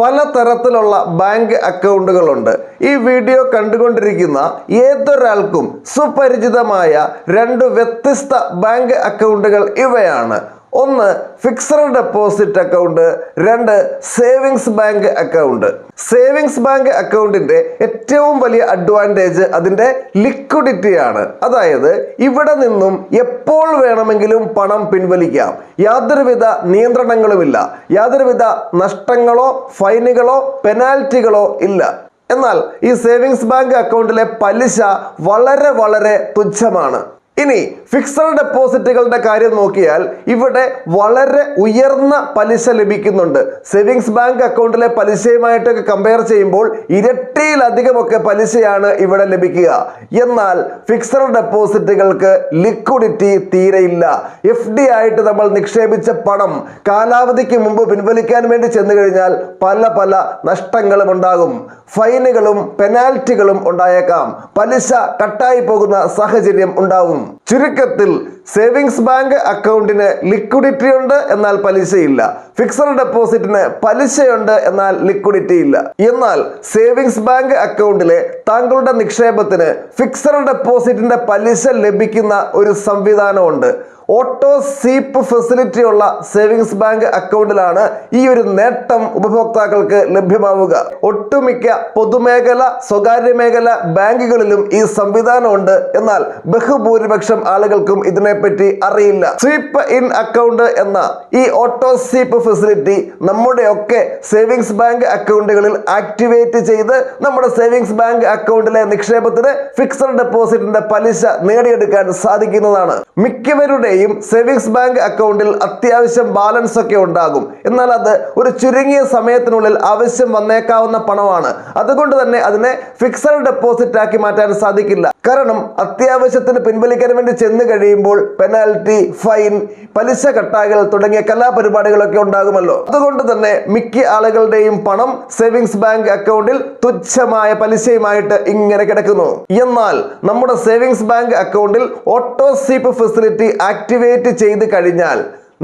പലതരത്തിലുള്ള ബാങ്ക് അക്കൗണ്ടുകളുണ്ട്. ഈ വീഡിയോ കണ്ടുകൊണ്ടിരിക്കുന്ന ഏതൊരാൾക്കും സുപരിചിതമായ രണ്ട് വ്യത്യസ്ത ബാങ്ക് അക്കൗണ്ടുകൾ ഇവയാണ്. ഒന്ന് ഫിക്സഡ് ഡെപ്പോസിറ്റ് അക്കൗണ്ട് രണ്ട് savings bank account savings bank അക്കൗണ്ടിന്റെ ഏറ്റവും വലിയ അഡ്വാന്റേജ് അതിന്റെ ലിക്വിഡിറ്റി ആണ്. അതായത് ഇവിടെ നിന്നും എപ്പോൾ വേണമെങ്കിലും പണം പിൻവലിക്കാം. യാതൊരുവിധ നിയന്ത്രണങ്ങളുമില്ല. യാതൊരുവിധ നഷ്ടങ്ങളോ ഫൈനുകളോ പെനാൽറ്റികളോ ഇല്ല. എന്നാൽ ഈ സേവിങ്സ് ബാങ്ക് അക്കൗണ്ടിലെ പലിശ വളരെ വളരെ തുച്ഛമാണ്. ഇനി ഫിക്സഡ് ഡെപ്പോസിറ്റുകളുടെ കാര്യം നോക്കിയാൽ ഇവിടെ വളരെ ഉയർന്ന പലിശ ലഭിക്കുന്നുണ്ട്. സേവിങ്സ് ബാങ്ക് അക്കൗണ്ടിലെ പലിശയുമായിട്ടൊക്കെ കമ്പയർ ചെയ്യുമ്പോൾ ഇരട്ടിയിലധികമൊക്കെ പലിശയാണ് ഇവിടെ ലഭിക്കുക. എന്നാൽ ഫിക്സഡ് ഡെപ്പോസിറ്റുകൾക്ക് ലിക്വിഡിറ്റി തീരെയില്ല. എഫ് ഡി ആയിട്ട് നമ്മൾ നിക്ഷേപിച്ച പണം കാലാവധിക്ക് മുമ്പ് പിൻവലിക്കാൻ വേണ്ടി ചെന്നു കഴിഞ്ഞാൽ പല പല നഷ്ടങ്ങളും ഉണ്ടാകും. ഫൈനുകളും പെനാൽറ്റികളും ഉണ്ടായേക്കാം. പലിശ കട്ടായി പോകുന്ന സാഹചര്യം ഉണ്ടാവും. Então, ചുരുക്കത്തിൽ സേവിങ്സ് ബാങ്ക് അക്കൗണ്ടിന് ലിക്വിഡിറ്റി ഉണ്ട് എന്നാൽ പലിശയില്ല. ഫിക്സഡ് ഡെപ്പോസിറ്റിന് പലിശയുണ്ട് എന്നാൽ ലിക്വിഡിറ്റി ഇല്ല. എന്നാൽ സേവിങ്സ് ബാങ്ക് അക്കൗണ്ടിലെ താങ്കളുടെ നിക്ഷേപത്തിന് ഫിക്സഡ് ഡെപ്പോസിറ്റിന്റെ പലിശ ലഭിക്കുന്ന ഒരു സംവിധാനമുണ്ട്. ഓട്ടോ സീപ്പ് ഫെസിലിറ്റി ഉള്ള സേവിങ്സ് ബാങ്ക് അക്കൗണ്ടിലാണ് ഈ ഒരു നേട്ടം ഉപഭോക്താക്കൾക്ക് ലഭ്യമാവുക. ഒട്ടുമിക്ക പൊതുമേഖല സ്വകാര്യ മേഖല ബാങ്കുകളിലും ഈ സംവിധാനമുണ്ട്. എന്നാൽ ബഹുഭൂരിപക്ഷം ആളുകൾക്കും ഇതിനെപ്പറ്റി അറിയില്ല. സ്വീപ്പ് ഇൻ അക്കൗണ്ട് എന്ന ഈ ഓട്ടോ സ്വീപ്പ് ഫെസിലിറ്റി നമ്മുടെ ഒക്കെ സേവിങ്സ് ബാങ്ക് അക്കൗണ്ടുകളിൽ ആക്ടിവേറ്റ് ചെയ്ത് നമ്മുടെ സേവിങ്സ് ബാങ്ക് അക്കൗണ്ടിലെ നിക്ഷേപത്തിന് ഫിക്സഡ് ഡെപ്പോസിറ്റിന്റെ പലിശ നേടിയെടുക്കാൻ സാധിക്കുന്നതാണ്. മിക്കവരുടെയും സേവിങ്സ് ബാങ്ക് അക്കൗണ്ടിൽ അത്യാവശ്യം ബാലൻസ് ഒക്കെ ഉണ്ടാകും. എന്നാൽ അത് ഒരു ചുരുങ്ങിയ സമയത്തിനുള്ളിൽ ആവശ്യം വന്നേക്കാവുന്ന പണമാണ്. അതുകൊണ്ട് തന്നെ അതിനെ ഫിക്സഡ് ഡെപ്പോസിറ്റ് ആക്കി മാറ്റാൻ സാധിക്കില്ല. കാരണം അത്യാവശ്യത്തിന് പിൻവലിക്കാൻ വേണ്ടി ചെന്ന് കഴിയുമ്പോൾ പെനാൽറ്റി ഫൈൻ പലിശ കട്ടാകൽ തുടങ്ങിയ കലാപരിപാടികളൊക്കെ ഉണ്ടാകുമല്ലോ. അതുകൊണ്ട് തന്നെ മിക്ക ആളുകളുടെയും പണം സേവിങ്സ് ബാങ്ക് അക്കൗണ്ടിൽ തുച്ഛമായ പലിശയുമായിട്ട് ഇങ്ങനെ കിടക്കുന്നു. എന്നാൽ നമ്മുടെ സേവിങ്സ് ബാങ്ക് അക്കൗണ്ടിൽ ഓട്ടോ സീപ്പ് ഫെസിലിറ്റി ആക്ടിവേറ്റ് ചെയ്ത് കഴിഞ്ഞാൽ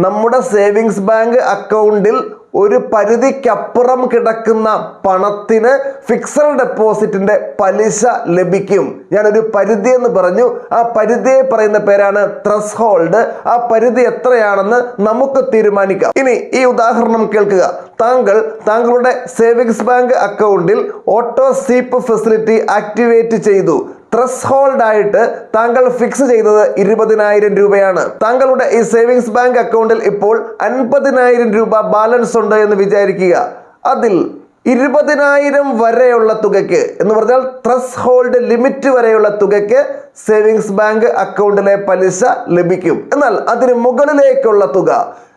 നമ്മുടെ സേവിങ്സ് ബാങ്ക് അക്കൗണ്ടിൽ ഒരു പരിധിക്കപ്പുറം കിടക്കുന്ന പണത്തിന് ഫിക്സഡ് ഡെപ്പോസിറ്റിന്റെ പലിശ ലഭിക്കും. ഞാനൊരു പരിധി എന്ന് പറഞ്ഞു. ആ പരിധിയെ പറയുന്ന പേരാണ് ത്രസ് ഹോൾഡ് ആ പരിധി എത്രയാണെന്ന് നമുക്ക് തീരുമാനിക്കാം. ഇനി ഈ ഉദാഹരണം കേൾക്കുക. താങ്കൾ താങ്കളുടെ സേവിങ്സ് ബാങ്ക് അക്കൗണ്ടിൽ ഓട്ടോ സീപ്പ് ഫെസിലിറ്റി ആക്ടിവേറ്റ് ചെയ്തു. ത്രസ് ഹോൾഡ് ആയിട്ട് താങ്കൾ ഫിക്സ് ചെയ്തത് ഇരുപതിനായിരം രൂപയാണ്. താങ്കളുടെ ഈ സേവിങ്സ് ബാങ്ക് അക്കൗണ്ടിൽ ഇപ്പോൾ അൻപതിനായിരം രൂപ ബാലൻസ് ഉണ്ട് എന്ന് വിചാരിക്കുക. അതിൽ ഇരുപതിനായിരം വരെയുള്ള തുകയ്ക്ക് എന്ന് പറഞ്ഞാൽ ത്രസ് ഹോൾഡ് ലിമിറ്റ് വരെയുള്ള തുകയ്ക്ക് സേവിങ്സ് ബാങ്ക് അക്കൗണ്ടിലെ പലിശ ലഭിക്കും. എന്നാൽ അതിന് മുകളിലേക്കുള്ള തുക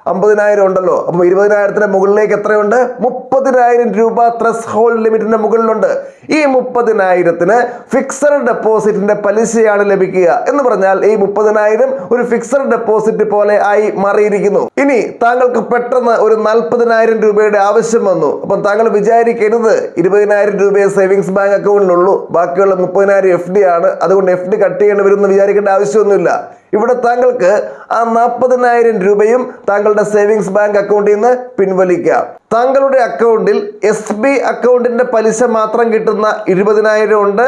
അമ്പതിനായിരം ഉണ്ടല്ലോ. അപ്പൊ ഇരുപതിനായിരത്തിന് മുകളിലേക്ക് എത്രയുണ്ട്? മുപ്പതിനായിരം രൂപ ത്രസ് ഹോൾഡ് ലിമിറ്റിന്റെ മുകളിലുണ്ട്. ഈ മുപ്പതിനായിരത്തിന് ഫിക്സഡ് ഡെപ്പോസിറ്റിന്റെ പലിശയാണ് ലഭിക്കുക എന്ന് പറഞ്ഞാൽ ഈ മുപ്പതിനായിരം ഒരു ഫിക്സഡ് ഡെപ്പോസിറ്റ് പോലെ ആയി മാറിയിരിക്കുന്നു. ഇനി താങ്കൾക്ക് പെട്ടെന്ന് ഒരു നാൽപ്പതിനായിരം രൂപയുടെ ആവശ്യം വന്നു. അപ്പം താങ്കൾ വിചാരിക്കരുത് ഇരുപതിനായിരം രൂപയെ സേവിങ്സ് ബാങ്ക് അക്കൗണ്ടിലുള്ളൂ ബാക്കിയുള്ള മുപ്പതിനായിരം എഫ് ഡി ആണ്. അതുകൊണ്ട് എഫ് ഡി കട്ട് ചെയ്യേണ്ടി വരും എന്ന് വിചാരിക്കേണ്ട ആവശ്യമൊന്നുമില്ല. ഇവിടെ താങ്കൾക്ക് ആ നാൽപ്പതിനായിരം രൂപയും താങ്കളുടെ സേവിങ്സ് ബാങ്ക് അക്കൗണ്ടിൽ നിന്ന് പിൻവലിക്കാം. താങ്കളുടെ അക്കൗണ്ടിൽ എസ് ബി അക്കൗണ്ടിന്റെ പലിശ മാത്രം കിട്ടുന്ന ഇരുപതിനായിരം ഉണ്ട്.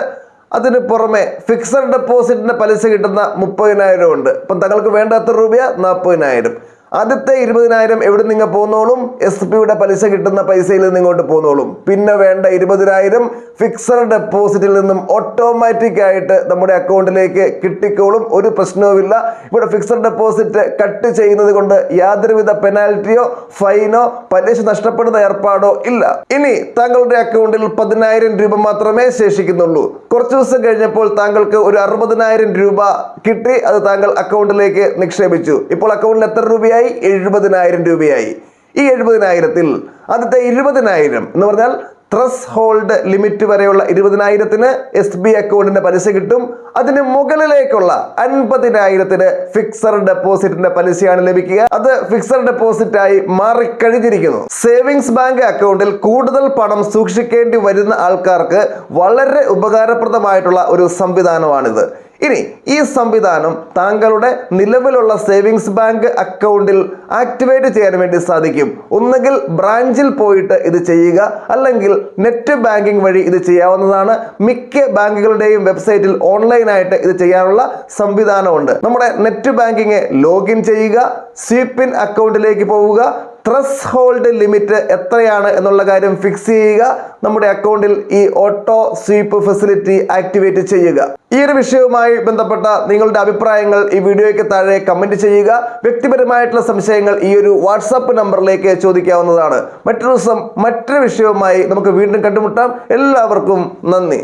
അതിന് പുറമെ ഫിക്സഡ് ഡെപ്പോസിറ്റിന്റെ പലിശ കിട്ടുന്ന മുപ്പതിനായിരം ഉണ്ട്. അപ്പം താങ്കൾക്ക് വേണ്ട എത്ര രൂപ നാൽപ്പതിനായിരം ആദ്യത്തെ ഇരുപതിനായിരം എവിടെ നിങ്ങൾ പോന്നോളും? എസ് പിയുടെ പലിശ കിട്ടുന്ന പൈസയിൽ നിന്ന് ഇങ്ങോട്ട് പോന്നോളും. പിന്നെ വേണ്ട ഇരുപതിനായിരം ഫിക്സഡ് ഡെപ്പോസിറ്റിൽ നിന്നും ഓട്ടോമാറ്റിക് ആയിട്ട് നമ്മുടെ അക്കൗണ്ടിലേക്ക് കിട്ടിക്കോളും. ഒരു പ്രശ്നവുമില്ല. ഇവിടെ ഫിക്സഡ് ഡെപ്പോസിറ്റ് കട്ട് ചെയ്യുന്നത് കൊണ്ട് യാതൊരുവിധ പെനാൽറ്റിയോ ഫൈനോ പലിശ നഷ്ടപ്പെടുന്ന ഏർപ്പാടോ ഇല്ല. ഇനി താങ്കളുടെ അക്കൗണ്ടിൽ പതിനായിരം രൂപ മാത്രമേ ശേഷിക്കുന്നുള്ളൂ. കുറച്ച് ദിവസം കഴിഞ്ഞപ്പോൾ താങ്കൾക്ക് ഒരു അറുപതിനായിരം രൂപ കിട്ടി. അത് താങ്കൾ അക്കൗണ്ടിലേക്ക് നിക്ഷേപിച്ചു. ഇപ്പോൾ അക്കൗണ്ടിൽ എത്ര രൂപയായി? എഴുപതിനായിരം രൂപയായി. ഈ എഴുപതിനായിരത്തിൽ ആദ്യത്തെ ഇരുപതിനായിരം എന്ന് പറഞ്ഞാൽ ത്രസ് ഹോൾഡ് ലിമിറ്റ് വരെയുള്ള ഇരുപതിനായിരത്തിന് എസ് ബി അക്കൗണ്ടിന്റെ പലിശ കിട്ടും. അതിന് മുകളിലേക്കുള്ള അൻപതിനായിരത്തിന് ഫിക്സഡ് ഡെപ്പോസിറ്റിന്റെ പലിശയാണ് ലഭിക്കുക. അത് ഫിക്സഡ് ഡെപ്പോസിറ്റ് ആയി മാറിക്കഴിഞ്ഞിരിക്കുന്നു. സേവിങ്സ് ബാങ്ക് അക്കൗണ്ടിൽ കൂടുതൽ പണം സൂക്ഷിക്കേണ്ടി വരുന്ന ആൾക്കാർക്ക് വളരെ ഉപകാരപ്രദമായിട്ടുള്ള ഒരു സംവിധാനമാണിത്. ഇനി ഈ സംവിധാനം താങ്കളുടെ നിലവിലുള്ള സേവിങ്സ് ബാങ്ക് അക്കൗണ്ടിൽ ആക്ടിവേറ്റ് ചെയ്യാൻ വേണ്ടി സാധിക്കും. ഒന്നുകിൽ ബ്രാഞ്ചിൽ പോയിട്ട് ഇത് ചെയ്യുക അല്ലെങ്കിൽ നെറ്റ് ബാങ്കിംഗ് വഴി ഇത് ചെയ്യാവുന്നതാണ്. മിക്ക ബാങ്കുകളുടെയും വെബ്സൈറ്റിൽ ഓൺലൈനായിട്ട് ഇത് ചെയ്യാനുള്ള സംവിധാനമുണ്ട്. നമ്മുടെ നെറ്റ് ബാങ്കിങ് ലോഗിൻ ചെയ്യുക സ്വീപ്പിൻ അക്കൗണ്ടിലേക്ക് പോവുക ത്രസ് ഹോൾഡ് ലിമിറ്റ് എത്രയാണ് എന്നുള്ള കാര്യം ഫിക്സ് ചെയ്യുക. നമ്മുടെ അക്കൗണ്ടിൽ ഈ ഓട്ടോ സ്വീപ്പ് ഫെസിലിറ്റി ആക്ടിവേറ്റ് ചെയ്യുക. ഈ ഒരു വിഷയവുമായി ബന്ധപ്പെട്ട നിങ്ങളുടെ അഭിപ്രായങ്ങൾ ഈ വീഡിയോയ്ക്ക് താഴെ കമന്റ് ചെയ്യുക. വ്യക്തിപരമായിട്ടുള്ള സംശയങ്ങൾ ഈ ഒരു വാട്സാപ്പ് നമ്പറിലേക്ക് ചോദിക്കാവുന്നതാണ്. മറ്റൊരു ദിവസം മറ്റൊരു വിഷയവുമായി നമുക്ക് വീണ്ടും കണ്ടുമുട്ടാം. എല്ലാവർക്കും നന്ദി.